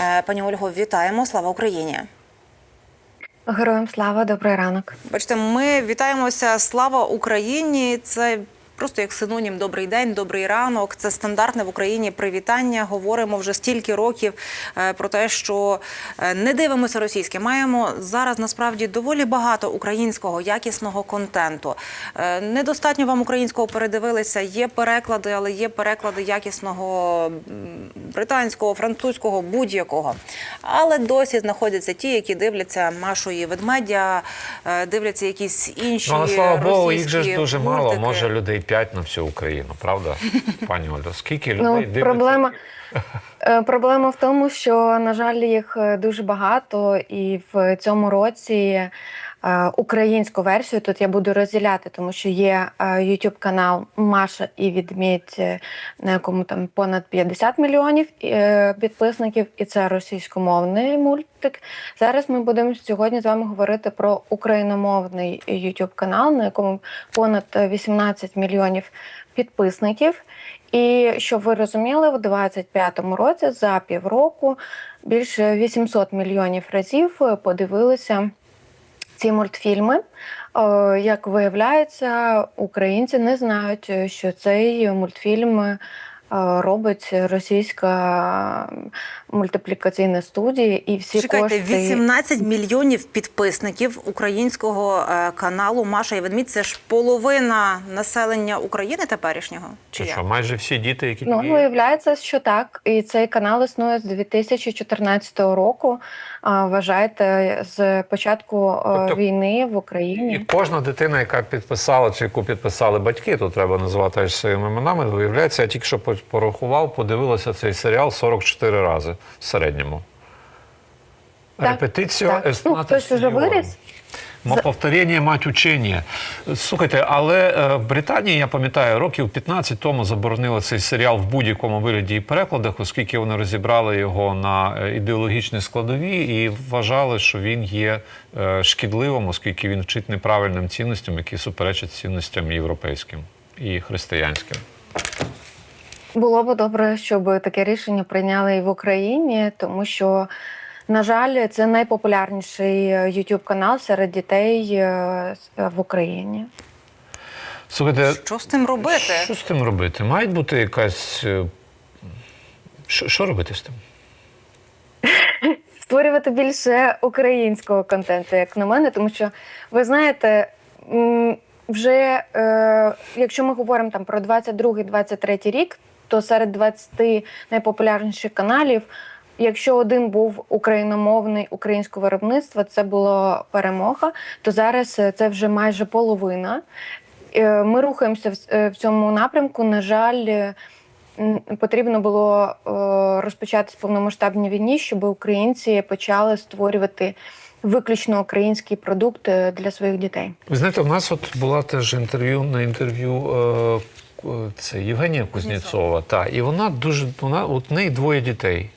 Е, Пані Ольго, вітаємо! Слава Україні! Героям слава, добрий ранок. Бачите, ми вітаємося. Слава Україні! Це просто як синонім добрий день, добрий ранок. Це стандартне в Україні привітання. Говоримо вже стільки років е, про те, що е, не дивимося російське. Маємо зараз насправді доволі багато українського якісного контенту. Е, Недостатньо вам українського передивилися. Є переклади, але є переклади якісного британського, французького, будь-якого. Але досі знаходяться ті, які дивляться і ведмедя, дивляться якісь інші. Ну, але слава Богу, їх же ж дуже мало. Може людей 5 на всю Україну, правда? Пані Ольга? скільки людей Ну, дивиться? проблема, е, проблема в тому, що, на жаль, їх е, дуже багато, і в цьому році українську версію тут я буду розділяти, тому що є е, YouTube канал Маша і Відмідь, е, на якому там понад 50 мільйонів е, підписників, і це російськомовний мультик. Зараз ми будемо сьогодні з вами говорити про україномовний YouTube канал, на якому понад е, 18 мільйонів підписників. І щоб ви розуміли, в 25-му році за півроку більше 800 мільйонів разів е, подивилися ці мультфільми. Е, Як виявляється, українці не знають, е, що цей мультфільм робить російська мультиплікаційна студія, і всі Чекайте, кошти 18 мільйонів підписників українського е, каналу Маша і Ведмідь. Це ж половина населення України теперішнього. Чи Це що, майже всі діти, які Ну, виявляється, що так. І цей канал існує з 2014 року. Вважаєте, з початку е, Тобто- війни в І Україні. кожна дитина, яка підписала чи яку підписали батьки, то треба називати своїми іменами. Виявляється, я тільки що по- порахував, подивилася цей серіал 44 рази в середньому. Так, Репетицію так. Ну, хтось уже виріс. Повторення мать учення. Слухайте, але е, в Британії, я пам'ятаю, років 15 тому заборонили цей серіал в будь-якому вигляді і перекладах, оскільки вони розібрали його на е, ідеологічні складові і вважали, що він є е, шкідливим, оскільки він вчить неправильним цінностям, які суперечать цінностям європейським і християнським. Було б добре, щоб таке рішення прийняли і в Україні, тому що, на жаль, це найпопулярніший youtube канал серед дітей е, в Україні. Слухайте, Що з тим робити? що з тим робити? Має бути якась. е, Що, що робити з тим? створювати більше українського контенту, як на мене, тому що ви знаєте, вже е, якщо ми говоримо там про 22-23 рік, то серед 20 найпопулярніших каналів. Якщо один був україномовний українського виробництва, це було перемога, то зараз е, це вже майже половина. Е, Ми рухаємося в, е, цьому напрямку. На жаль, потрібно було розпочати повномасштабні війні, щоб українці почали створювати виключно український продукт для своїх дітей. Ви знаєте, в нас от була теж інтерв'ю на інтерв'ю це Євгенія Кузнєцова. Та, і вона дуже вона от неї двоє дітей.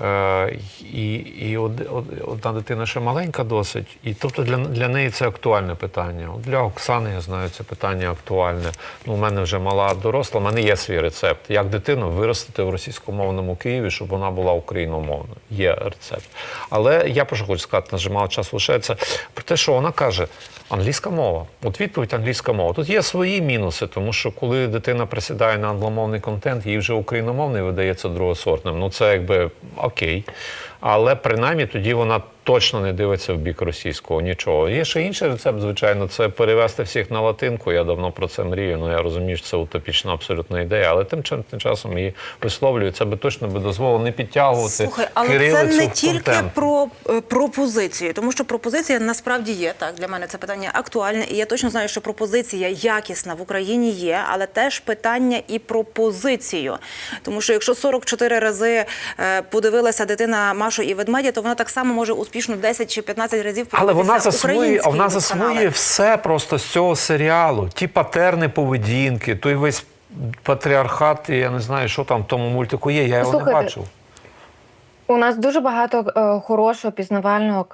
Е, і і од, од, одна дитина ще маленька досить. І тобто для, для неї це актуальне питання. Для Оксани, я знаю, це питання актуальне. Ну, у мене вже мала доросла, у мене є свій рецепт. Як дитину виростити в російськомовному Києві, щоб вона була україномовною. Є рецепт. Але я про що хочу сказати, на жаль, мало часу лишається. Про те, що вона каже, англійська мова. От відповідь англійська мова. Тут є свої мінуси, тому що коли дитина присідає на англомовний контент, їй вже україномовний видається другосортним. Ну це якби окей. Але принаймні тоді вона точно не дивиться в бік російського нічого. Є ще інший рецепт, звичайно, це перевести всіх на латинку. Я давно про це мрію. Ну я розумію, що це утопічна абсолютна ідея, але тим, чим- тим часом її висловлюю. Це би точно би дозволило не підтягувати Слухай, але це не тільки про е, пропозиції, тому що пропозиція насправді є. Так для мене це питання актуальне, і я точно знаю, що пропозиція якісна в Україні є, але теж питання і про позицію. Тому що якщо 44 рази е, подивилася дитина Машу і ведмедя, то вона так само може успішно 10 чи 15 разів Але вона засвоює, а вона засвоює все просто з цього серіалу. Ті патерни поведінки, той весь патріархат, і я не знаю, що там в тому мультику є. Я його не Слухайте, бачив. У нас дуже багато е, хорошого пізнавального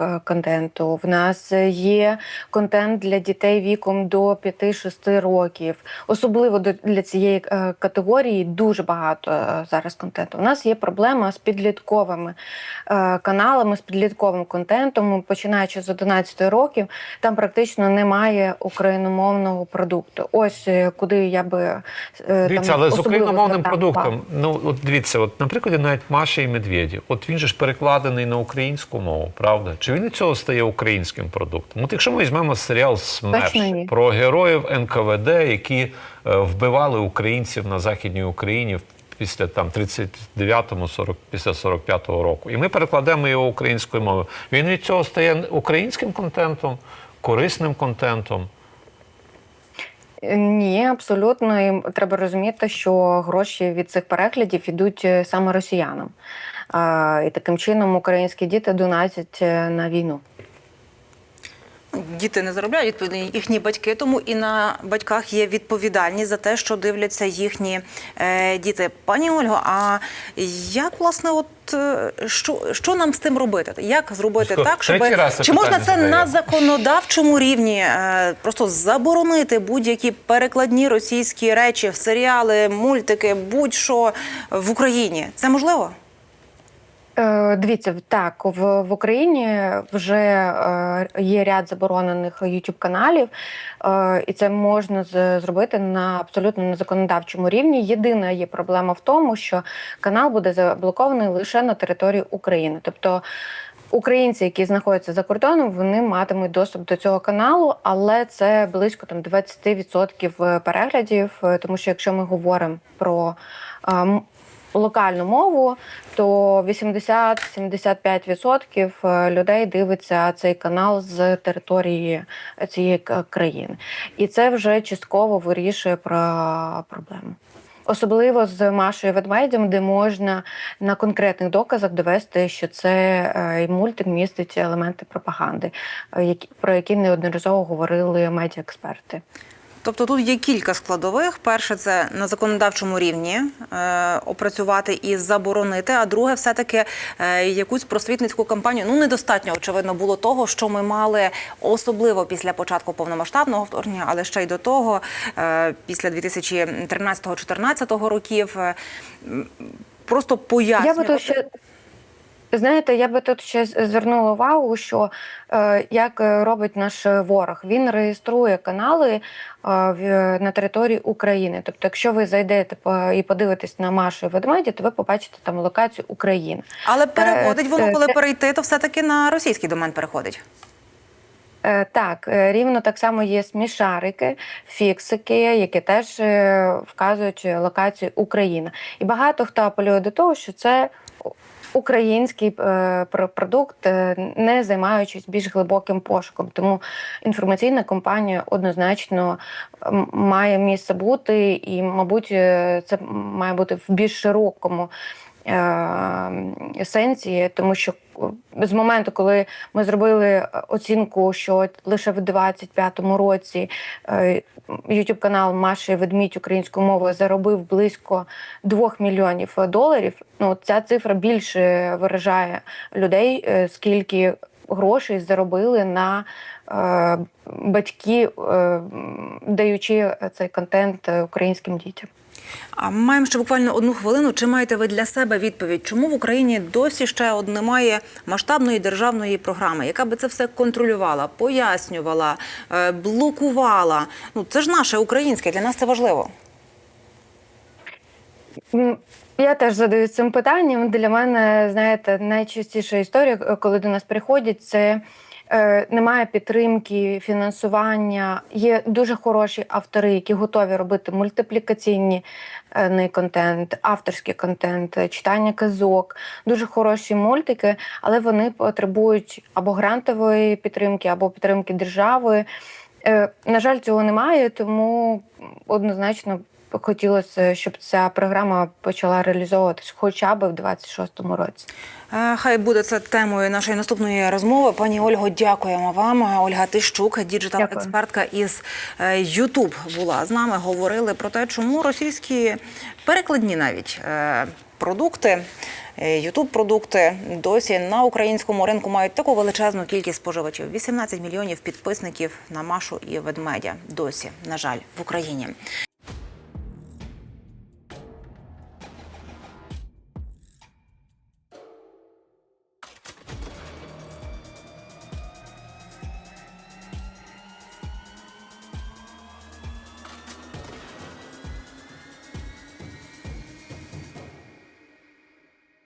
е, контенту. В нас е, є контент для дітей віком до 5-6 років. Особливо для цієї категорії дуже багато зараз контенту. У нас є проблема з підлітковими каналами, з підлітковим контентом. Починаючи з 11 років, там практично немає україномовного продукту. Ось куди я би Дивіться, там але з україномовним продуктом, ну от дивіться, от, наприклад, навіть Маша і Медведі, от він же ж перекладений на українську мову, правда? Чи він від цього стає українським продуктом? От якщо ми візьмемо серіал СМЕРШ про героїв НКВД, які е, вбивали українців на Західній Україні після там 39-му, 40, після 45-го року, і ми перекладемо його українською мовою. Він від цього стає українським контентом, корисним контентом. Ні, абсолютно. І треба розуміти, що гроші від цих переглядів ідуть е, саме росіянам. А, і таким чином українські діти донатять е, на війну. Діти не заробляють відповідно їхні батьки, тому і на батьках є відповідальність за те, що дивляться їхні е, діти. Пані Ольго, а як власне, от е, що, що нам з тим робити? Як зробити Що, так, щоб чи можна це задає? на законодавчому рівні е, просто заборонити будь-які перекладні російські речі, серіали, мультики, будь-що в Україні? Це можливо? Е, Дивіться, так в, в Україні вже е, є ряд заборонених youtube каналів, е, і це можна зробити на абсолютно на законодавчому рівні. Єдина є проблема в тому, що канал буде заблокований лише на території України, тобто. Українці, які знаходяться за кордоном, вони матимуть доступ до цього каналу, але це близько там 20% переглядів. Тому що якщо ми говоримо про локальну мову, то 80-75% е, людей дивиться цей канал з території цієї країни, і це вже частково вирішує про проблему. Особливо з Машою Ведмедем, де можна на конкретних доказах довести, що це е, мультик містить елементи пропаганди, е, про які неодноразово говорили медіаексперти. Тобто тут є кілька складових. Перше, це на законодавчому рівні е, опрацювати і заборонити. А друге, все-таки е, якусь просвітницьку кампанію. Ну недостатньо очевидно було того, що ми мали особливо після початку повномасштабного вторгнення, але ще й до того, е, після 2013-2014 років. Е, Просто Я би пояснювати. тут ще знаєте, я би тут ще звернула увагу, що е, як е, робить наш ворог, він реєструє канали е, в, на території України. Тобто, якщо ви зайдете по, і подивитесь на Машу і ведмеді, то ви побачите там локацію України. Але переходить воно, е, коли це- перейти, то все-таки на російський домен переходить. Е, Так, е, рівно так само є смішарики, фіксики, які теж е, вказують локацію Україна. І багато хто апелює до того, що це український е, продукт, е, не займаючись більш глибоким пошуком. Тому інформаційна компанія однозначно має місце бути, і, мабуть, е, це має бути в більш широкому. Е, Сенсі, тому що е, з моменту, коли ми зробили е, оцінку, що лише в 25-му році е, youtube канал Маші Ведмідь українською мовою заробив близько 2 мільйонів доларів. Ну ця цифра більше виражає людей, скільки грошей заробили на батьки, е, даючи цей контент е, українським дітям. А маємо ще буквально одну хвилину. Чи маєте ви для себе відповідь? Чому в Україні досі ще от немає масштабної державної програми, яка би це все контролювала, пояснювала, е, блокувала? Ну це ж наше українське, для нас це важливо. Я теж задаюсь цим питанням. Для мене, знаєте, найчастіша історія, е, коли до нас приходять, це е, немає підтримки, фінансування. Є дуже хороші автори, які готові робити мультиплікаційний е, контент, авторський контент, е, читання казок, дуже хороші мультики, але вони потребують або грантової підтримки, або підтримки держави. Е, На жаль, цього немає, тому однозначно хотілося, щоб ця програма почала реалізовуватись хоча б в 26-му році. Е, Хай буде це темою нашої наступної розмови. Пані Ольго, дякуємо вам. Ольга Тищук, діджитал-експертка із Ютуб, була з нами. Говорили про те, чому російські перекладні навіть е, продукти Ютуб продукти досі на українському ринку мають таку величезну кількість споживачів. 18 мільйонів підписників на Машу і ведмедя. Досі, на жаль, в Україні.